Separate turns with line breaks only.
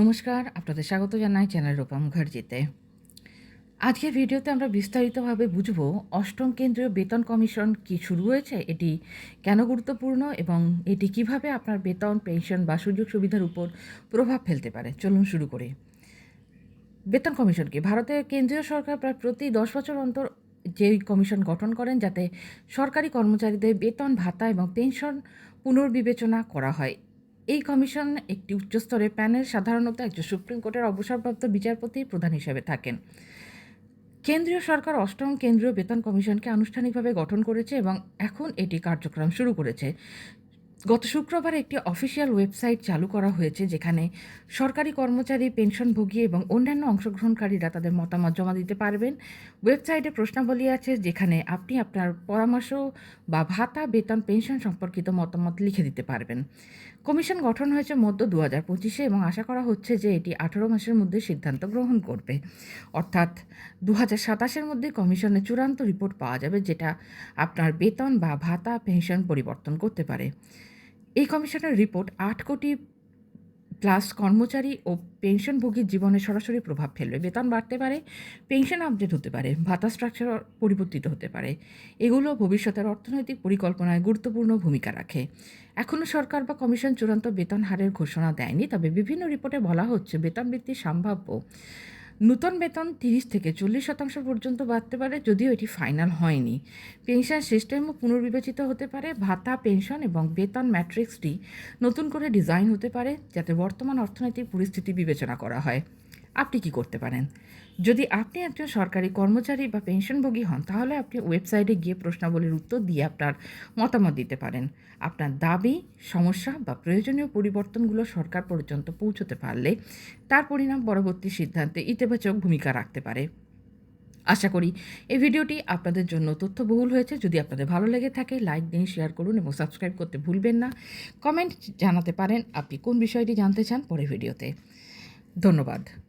নমস্কার, আপনাদের স্বাগত জানাই চ্যানেল রূপা মুখার্জিতে আজকের ভিডিওতে আমরা বিস্তারিতভাবে বুঝব অষ্টম কেন্দ্রীয় বেতন কমিশন কি শুরু হয়েছে, এটি কেন গুরুত্বপূর্ণ এবং এটি কীভাবে আপনার বেতন, পেনশন বা সুযোগ সুবিধার উপর প্রভাব ফেলতে পারে। চলুন শুরু করি। বেতন কমিশন কি? ভারতের কেন্দ্রীয় সরকার প্রায় প্রতি দশ বছর অন্তর যে কমিশন গঠন করেন, যাতে সরকারি কর্মচারীদের বেতন, ভাতা এবং পেনশন পুনর্বিবেচনা করা হয়। এই কমিশন একটি উচ্চস্তরের প্যানেল, সাধারণত একজন সুপ্রিম কোর্টের অবসরপ্রাপ্ত বিচারপতি প্রধান হিসেবে থাকেন। কেন্দ্রীয় সরকার অষ্টম কেন্দ্রীয় বেতন কমিশনকে আনুষ্ঠানিকভাবে গঠন করেছে এবং এখন এটি কার্যক্রম শুরু করেছে। গত শুক্রবার একটি অফিসিয়াল ওয়েবসাইট চালু করা হয়েছে যেখানে সরকারি কর্মচারী, পেনশনভোগী এবং অন্যান্য অংশগ্রহণকারীরা তাদের মতামত জমা দিতে পারবেন। ওয়েবসাইটে প্রশ্নাবলী আছে যেখানে আপনি আপনার পরামর্শ বা ভাতা, বেতন, পেনশন সম্পর্কিত মতামত লিখে দিতে পারবেন। কমিশন গঠন হয়েছে মধ্য দু হাজার পঁচিশে এবং আশা করা হচ্ছে যে এটি আঠারো মাসের মধ্যে সিদ্ধান্ত গ্রহণ করবে। অর্থাৎ দু হাজার সাতাশের মধ্যে কমিশনের চূড়ান্ত রিপোর্ট পাওয়া যাবে যেটা আপনার বেতন বা ভাতা, পেনশন পরিবর্তন করতে পারে। এই কমিশনের রিপোর্ট আট কোটি প্লাস কর্মচারী ও পেনশনভোগীর জীবনে সরাসরি প্রভাব ফেলবে। বেতন বাড়তে পারে, পেনশন আপডেট হতে পারে, ভাতা স্ট্রাকচার পরিবর্তিত হতে পারে। এগুলো ভবিষ্যতের অর্থনৈতিক পরিকল্পনায় গুরুত্বপূর্ণ ভূমিকা রাখে। এখনও সরকার বা কমিশন চূড়ান্ত বেতন হারের ঘোষণা দেয়নি, তবে বিভিন্ন রিপোর্টে বলা হচ্ছে বেতন বৃদ্ধি সম্ভাব্য নূতন বেতন তিরিশ থেকে চল্লিশ শতাংশ পর্যন্ত বাড়তে পারে, যদিও এটি ফাইনাল হয়নি। পেনশন সিস্টেমও পুনর্বিবেচিত হতে পারে। ভাতা, পেনশন এবং বেতন ম্যাট্রিক্সটি নতুন করে ডিজাইন হতে পারে, যাতে বর্তমান অর্থনৈতিক পরিস্থিতি বিবেচনা করা হয়। আপনি কি করতে পারেন? যদি আপনি একজন সরকারি কর্মচারী বা পেনশনভোগী হন, তাহলে আপনি ওয়েবসাইটে গিয়ে প্রশ্নাবলীর উত্তর দিয়ে আপনার মতামত দিতে পারেন। আপনার দাবি, সমস্যা বা প্রয়োজনীয় পরিবর্তনগুলো সরকার পর্যন্ত পৌঁছতে পারলে তার পরিণাম পরবর্তী সিদ্ধান্তে ইতিবাচক ভূমিকা রাখতে পারে। আশা করি এই ভিডিওটি আপনাদের জন্য তথ্যবহুল হয়েছে। যদি আপনাদের ভালো লেগে থাকে, লাইক দিন, শেয়ার করুন এবং সাবস্ক্রাইব করতে ভুলবেন না। কমেন্ট জানাতে পারেন আপনি কোন বিষয়টি জানতে চান পরে ভিডিওতে। ধন্যবাদ।